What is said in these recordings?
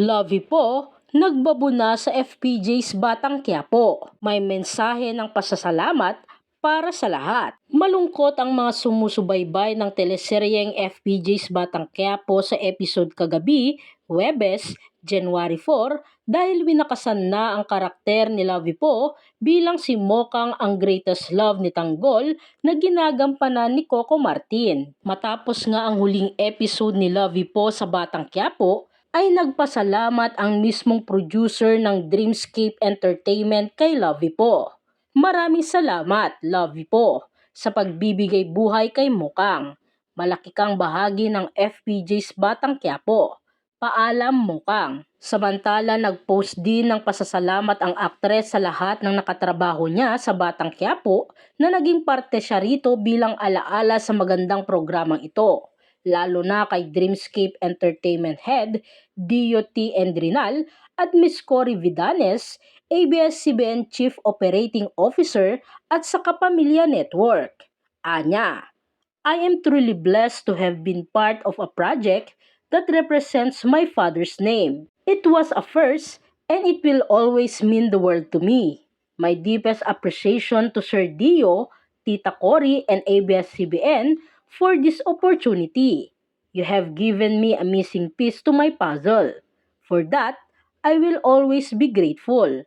Lovey po, nagbabuna sa FPJ's Batang Quiapo. May mensahe ng pasasalamat para sa lahat. Malungkot ang mga sumusubaybay ng teleseryeng FPJ's Batang Quiapo sa episode kagabi, Webes, January 4, dahil winakasan na ang karakter ni Lovey po bilang si Mokang ang greatest love ni Tanggol na ginagampanan ni Coco Martin. Matapos nga ang huling episode ni Lovey po sa Batang Quiapo, ay nagpasalamat ang mismong producer ng Dreamscape Entertainment kay Lovey po. Maraming salamat, Lovey po, sa pagbibigay buhay kay Mukang. Malaki kang bahagi ng FPJ's Batang Quiapo. Paalam Mukang. Samantala, nag-post din ng pasasalamat ang aktres sa lahat ng nakatrabaho niya sa Batang Quiapo na naging parte siya rito bilang alaala sa magandang programang ito lalo na kay Dreamscape Entertainment Head, DOT Endrinal, at Miss Cory Vidanes, ABS-CBN Chief Operating Officer at sa Kapamilya Network. Anya, I am truly blessed to have been part of a project that represents my father's name. It was a first and it will always mean the world to me. My deepest appreciation to Sir Dio, Tita Cory, and ABS-CBN for this opportunity. You have given me a missing piece to my puzzle. For that, I will always be grateful.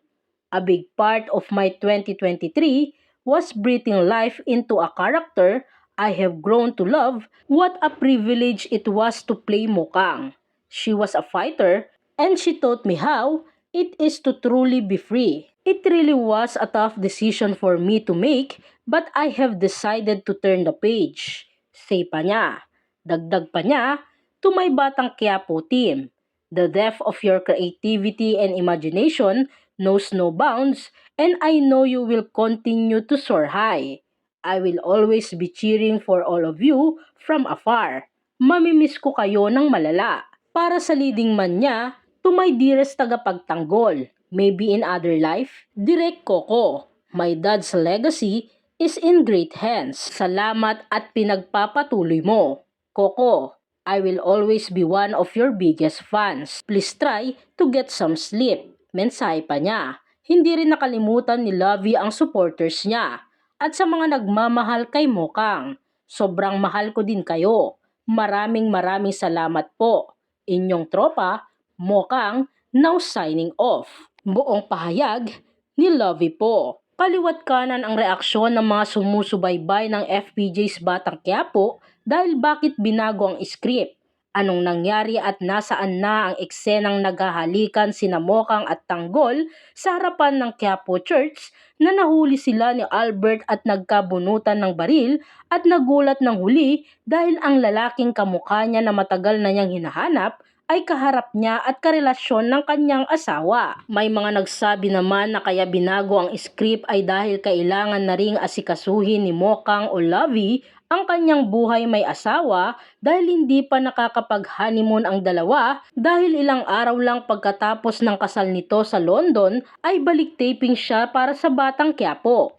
A big part of my 2023 was breathing life into a character I have grown to love. What a privilege it was to play Mukang. She was a fighter and she taught me how it is to truly be free. It really was a tough decision for me to make but I have decided to turn the page. Say pa niya. Dagdag pa niya, to my Batang Quiapo team. The depth of your creativity and imagination knows no bounds and I know you will continue to soar high. I will always be cheering for all of you from afar. Mamimiss ko kayo ng malala. Para sa leading man niya, to my dearest tagapagtanggol, maybe in other life, Direk Coco. My dad's legacy is in great hands. Salamat at pinagpapatuloy mo. Coco, I will always be one of your biggest fans. Please try to get some sleep. Mensahe pa niya. Hindi rin nakalimutan ni Lovey ang supporters niya. At sa mga nagmamahal kay Mokang, sobrang mahal ko din kayo. Maraming maraming salamat po. Inyong tropa, Mokang, now signing off. Buong pahayag ni Lovey po. Kaliwat kanan ang reaksyon ng mga sumusubaybay ng FPJ's Batang Quiapo dahil bakit binago ang script. Anong nangyari at nasaan na ang eksenang naghahalikan sina Mokang at Tanggol sa harapan ng Quiapo Church na nahuli sila ni Albert at nagkabunutan ng baril at nagulat ng huli dahil ang lalaking kamukha niya na matagal na niyang hinahanap ay kaharap niya at karelasyon ng kanyang asawa. May mga nagsabi naman na kaya binago ang script ay dahil kailangan na ring asikasuhin ni Mokang o Lovey ang kanyang buhay may asawa dahil hindi pa nakakapag-honeymoon ang dalawa dahil ilang araw lang pagkatapos ng kasal nito sa London ay balik taping siya para sa Batang Quiapo.